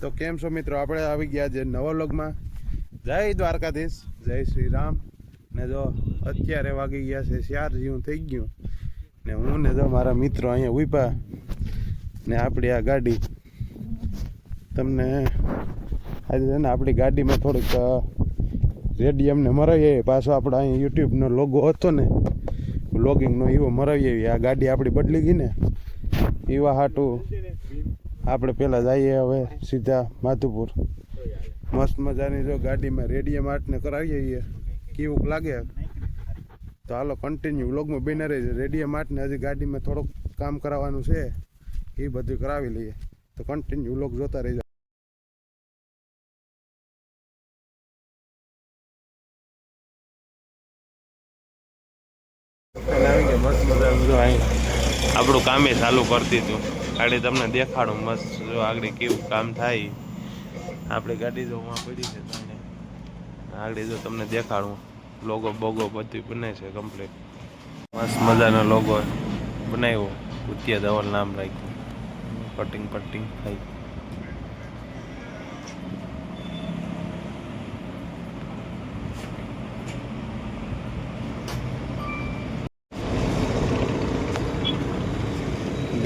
તો કેમ છો મિત્રો? આપણે આવી ગયા છે નવા જય દ્વારકાધીશ, જય શ્રી રામ ને જો અત્યારે વાગી ગયા છે, ચાર જેવું થઈ ગયું. ને હું ને જો મારા મિત્રો અહીંયા ઊભા ને આપણી આ ગાડી. તમને આજે છે ને આપણી ગાડીમાં થોડીક રેડિયમને મરાવીએ પાછો આપણે અહીંયા યુટ્યુબનો લોગો હતો ને લોગિંગનો એવો મરાવીએ આ ગાડી આપણી બદલી ગઈ ને. એવા હાટું આપણે પહેલાં જઈએ હવે સીધા માધુપુર. મસ્ત મજાની જો ગાડીમાં રેડિયમ આર્ટને કરાવીએ કેવું લાગે? તો હાલો કન્ટિન્યુ વ્લોગમાં બિના રહી રેડિયમ આર્ટને હજી ગાડીમાં થોડોક કામ કરાવવાનું છે. એ બધું કરાવી લઈએ. તો કન્ટિન્યુ વ્લોગ જોતા રહી આપણું કામે ચાલુ કરતી હતું ગાડી તમને દેખાડું, મસ્ત જો આગળ કેવું કામ થાય. આપણી ગાડી જો પડી છે તમને. આગળ જો તમને દેખાડું. લોગો બોગો બધું બને છે કમ્પ્લીટ મસ્ત મજાનો લોગો બનાવ્યો. ઉત્યા ધવલ નામ રાખ્યું. કટિંગ પટિંગ થઈ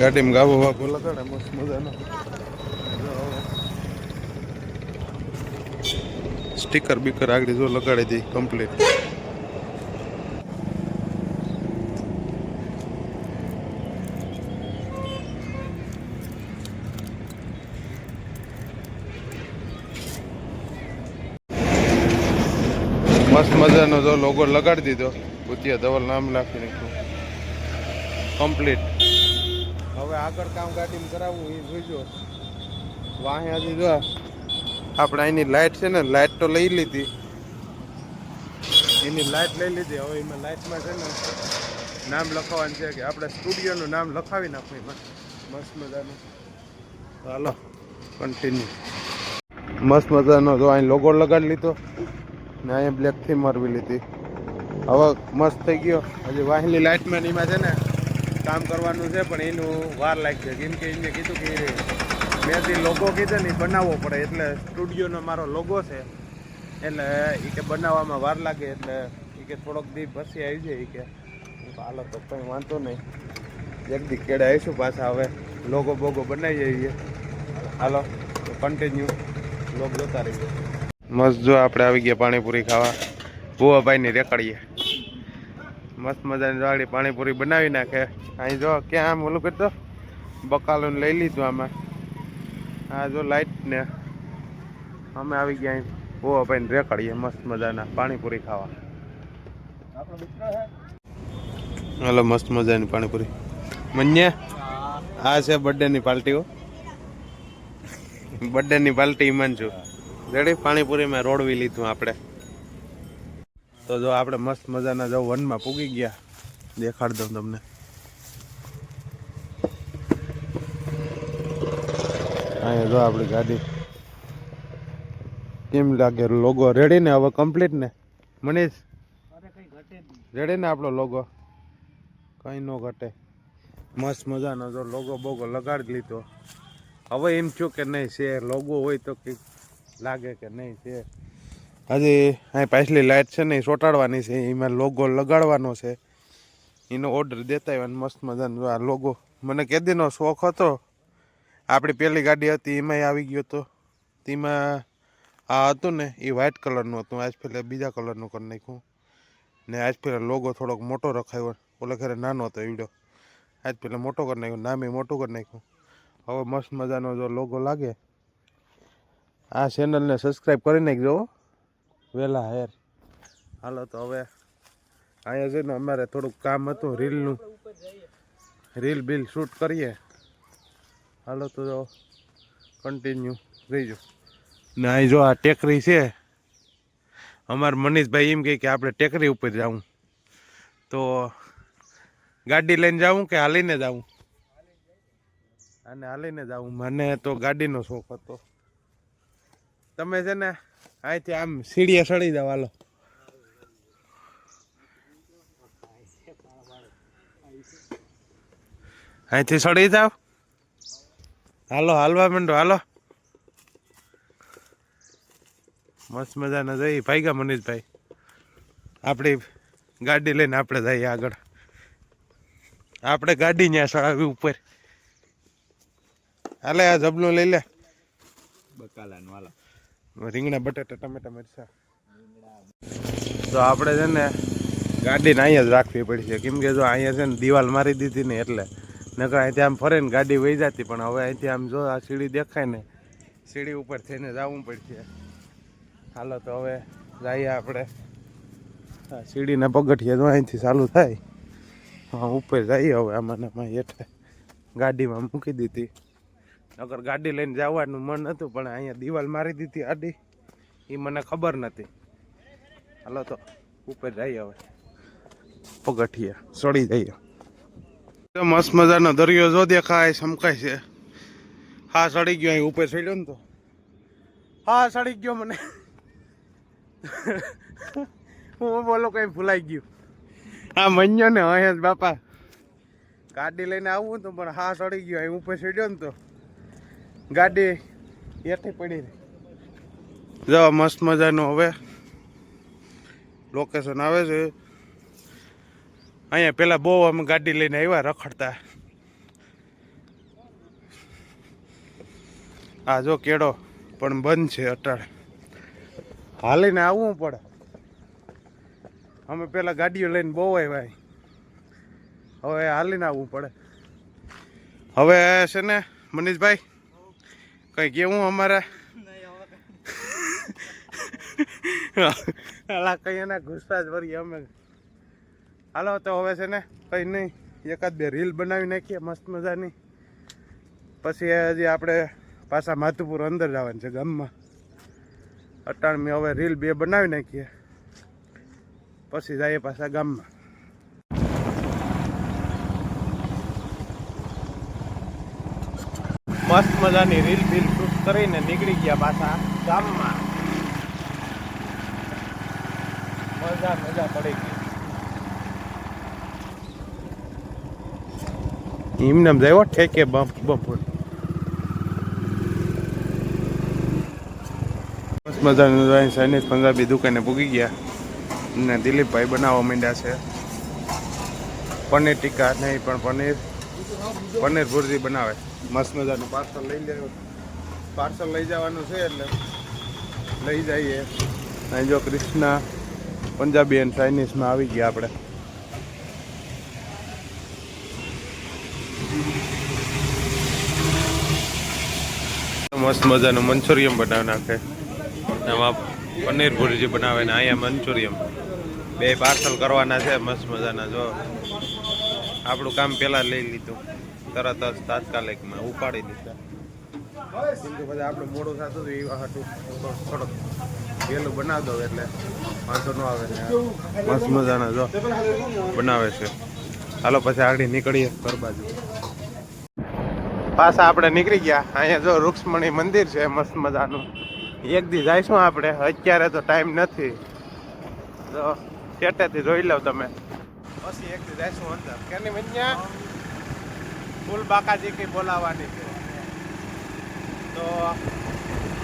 ગાડીમાં ગાવો વાગો લગાડે મસ્ત મજાનો. સ્ટીકર બીકર આગળ જો લગાડી દઈ કમ્પ્લીટ મસ્ત મજાનો જો લોગો લગાડી દીધો. ભૂતિયા ધવલ નામ લખી નાખ્યું. કમ્પ્લીટ હવે આગળ કામ ગાડીમાં કરાવવું એ જોઈજો. વાહે હજી જો, આપણે અહીંની લાઇટ છે ને લાઇટ તો લઈ લીધી. એની લાઇટ લઈ લીધી, હવે એમાં લાઇટમાં છે ને, નામ લખાવવાનું છે કે આપણે સ્ટુડિયોનું નામ લખાવી નાખવું એમાં. મસ્ત મજાનું. ચાલો કન્ટિન્યુ મસ્ત મજાનો જો અહીં લોગો લગાડી લીધો ને અહીંયા બ્લેકથી મારવી લીધી. હવે મસ્ત થઈ ગયો. હજી વાહિની લાઇટમાં એમાં છે ને કામ કરવાનું છે, પણ એનું વાર લાગશે. કેમ કે એને કીધું કે મેં જે લોગો કીધો ને એ બનાવવો પડે. એટલે સ્ટુડિયોનો મારો લોગો છે. એટલે એ કે બનાવવામાં વાર લાગે, એટલે એ કે થોડોક દી પછી આવી જાય કે. હાલો તો કંઈ વાંધો નહીં. એક દી કેડે આવીશું પાછા હવે લોગો બોગો બનાવી જઈએ હાલો, તો કન્ટિન્યુ લોગ જોતા રહીએ. મસ્ત જો આપણે આવી ગયા પાણીપુરી ખાવા. ભુવાભાઈની રેકડીએ. મસ્ત મજાની વાળી પાણીપુરી બનાવી નાખે. અહીં જો ક્યાં આમ ઓલું કરતો બકાલું લઈ લીધું આમાં. આ જો લાઈટ ને. અમે આવી ગયા અહીં. ભુવા ભાઈ રેકડીએ મસ્ત મજાના પાણીપુરી ખાવા. હલો, મસ્ત મજાની પાણીપુરી. મન્ય, આ છે બર્થડેની પાર્ટીઓ. બર્થડેની પાર્ટી ઈમાન છું. રેડી? પાણીપુરીમાં રોડવી લીધું આપણે. તો જો આપણે મસ્ત મજાના જો વનમાં પૂગી ગયા. દેખાડ દઉં તમને. અહીંયા જો આપણી ગાડી કેમ લાગે? લોગો રેડી ને? હવે કમ્પ્લીટ ને? મનીષ રેડી ને આપણો લોગો કઈ નો ઘટે. મસ્ત મજાનો જો લોગો બોગો લગાડી લીધો. હવે એમ થયું કે નહીં છે. લોગો હોય તો કંઈક લાગે કે નહીં છે. હજી અહીં પાછલી લાઇટ છે ને, એ ચોંટાડવાની છે. એમાં લોગો લગાડવાનો છે. એનો ઓર્ડર દેતા આવ્યો મસ્ત મજાનો. આ લોગો મને કેદીનો શોખ હતો. આપણી પહેલી ગાડી હતી, એમાંય આવી ગયો હતો તેમાં આ હતું ને, એ વ્હાઇટ કલરનું હતું. આજ પહેલાં બીજા કલરનું કરી નાખ્યું. ને આજ પહેલાં લોગો થોડોક મોટો રખાયો. ઓલે ખરે નાનો હતો એવડો આજ પહેલાં મોટો કરી નાખ્યો. નામે મોટું કરી નાખ્યું. હવે મસ્ત મજાનો જો લોગો લાગે. આ ચેનલને સબસ્ક્રાઈબ કરી નાખજો. વહેલા હેર હાલો તો હવે અહીંયા છે ને અમારે થોડુંક કામ હતું, રીલનું. રીલ બિલ શૂટ કરીએ. હાલો તો કન્ટિન્યુ રહીજો ને અહીં જો આ ટેકરી છે અમાર મનીષભાઈ એમ કહે કે આપણે ટેકરી ઉપર જાવું તો ગાડી લઈને જાવું કે હાલીને જાવું અને હાલીને જાઉં. મને તો ગાડીનો શોખ હતો. તમે છે ને અહીંથી આમ સીડીએ સડી જાવ હાલો. અહીંથી સડી જાવ હાલો હાલવા માંડો હાલો. મસ્ત મજાના જઈ ભાઈગા મનીષભાઈ. આપણી ગાડી લઈને આપણે જઈએ આગળ. આપણે ગાડી ન્યા સળાવી ઉપર. હાલે આ જબલું લઈ લે. બકાલા વાલા રીંગણા બટાટા ટમેટા મરચા. તો આપણે છે ને ગાડીને અહીંયા જ રાખવી પડશે. કેમ કે જો અહીંયા છે ને દિવાલ મારી દીધી ને એટલે નકર અહીંથી આમ ફરે ને ગાડી વહી જતી, પણ હવે અહીંથી આમ જો આ સીડી દેખાય ને, સીડી ઉપર થઈને જવું પડશે. હાલો તો હવે જઈએ આપણે. સીડીના પગથિયા જો અહીંથી ચાલુ થાય. હા, ઉપર જઈએ હવે આમાં આમાં હેઠે. ગાડીમાં મૂકી દીધી. નકર ગાડી લઈને જવાનું મન હતું, પણ અહીંયા દિવાલ મારી દીધી આડી. એ મને ખબર નથી હાલો તો ઉપર જઈએ હવે. પગથિયા ચડી જઈએ. તો મસ્ત મજાનો દરિયો જો દેખાય, સમકાય છે. હા, સડી ગયો અહીં, ઉપર ચડ્યો ને તો. હા, સડી ગયો મને. હું બોલો કઈ ભૂલાઈ ગયું. હા, મન્યો ને જ બાપા. ગાડી લઈને આવું તો, પણ હા, સડી ગયો, અહીં ઉપર ચડ્યો ને તો. ગાડી એથી પડી રહી. જો, મસ્ત મજાનું હવે. લોકેશન આવે છે. અહીંયા પેલા બહુ અમે ગાડી લઈને આવ્યા રખડતા. આ જો કેળો પણ બંધ છે અટાળ હાલીને આવવું પડે. અમે પેલા ગાડીઓ લઈને બહુ આવ્યા હવે હાલીને આવવું પડે. હવે છે ને મનીષભાઈ કઈ કેવું અમારે? કઈ એના ગુસ્સા જ વળી અમે. હાલો, તો હવે છે ને કંઈ નહીં. એકાદ બે રીલ બનાવી નાખીએ, મસ્ત મજાની. પછી હજી આપણે પાછા માધુપુર અંદર જવાનું છે ગામમાં. અટાણમી હવે રીલ બે બનાવી નાખીએ. પછી જઈએ પાછા ગામમાં. મસ્ત મજાની રીલ બીલ શૂટ કરીને નીકળી ગયા પાછા ગામમાં. મજા મજા પડી ગઈ. એમને જાય ઠેકે બપોર મસ્ત મજાનું સૈનિક પંજાબી દુકાને પૂગી ગયા. ને દિલીપભાઈ બનાવવા માંડ્યા છે. પનીર ટીકા નહીં, પણ પનીર. પનીર ભુરજી બનાવે. મસ્ત મજાનું પાર્સલ લઈ લે. પાર્સલ લઈ જવાનું છે એટલે લઈ જઈએ. અહીં જો ક્રિષ્ના પંજાબી એન્ડ ચાઇનીઝમાં આવી ગયા આપણે. મસ્ત મજાનું મંચુરિયમ બનાવી નાખે. એમાં પનીર ભુરજી બનાવે ને અહીંયા મંચુરિયમ બે પાર્સલ કરવાના છે, મસ્ત મજાના, જો. આપણું કામ પહેલાં લઈ લીધું. તરત જ તાત્કાલિકમાં ઉપાડી દીધા. પછી આપણે મોડું થતું હતું એ હાટું થોડોક વહેલું બનાવી દો એટલે વાંધો ન આવે મસ્ત મજાના, જો. બનાવે છે. હાલો, પછી આગળ નીકળીએ ઘર બાજુ. પાછા આપણે નીકળી ગયા. અહીંયા જો રૂક્ષ્મણી મંદિર છે મસ્ત મજાનું. એક દી જઈશું આપણે. અત્યારે તો ટાઈમ નથી. તો ચેટેથી જોઈ લો તમે. પછી એક દી જઈશું અંદર. કેની મન્યા ફૂલ બાકાજી કઈ બોલાવવાની છે. તો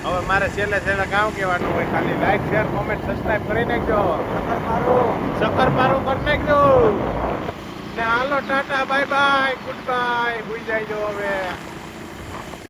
હવે મારે છેલ્લે છેલ્લે કામ કહેવાનું હોય ખાલી લાઈક શેર કોમેન્ટ સબસ્ક્રાઈબ કરી નાખજો. સક્કર મારું કરી નાખજો. ને હાલો ta-ta bye bye good bye ભૂઈ જાય હવે.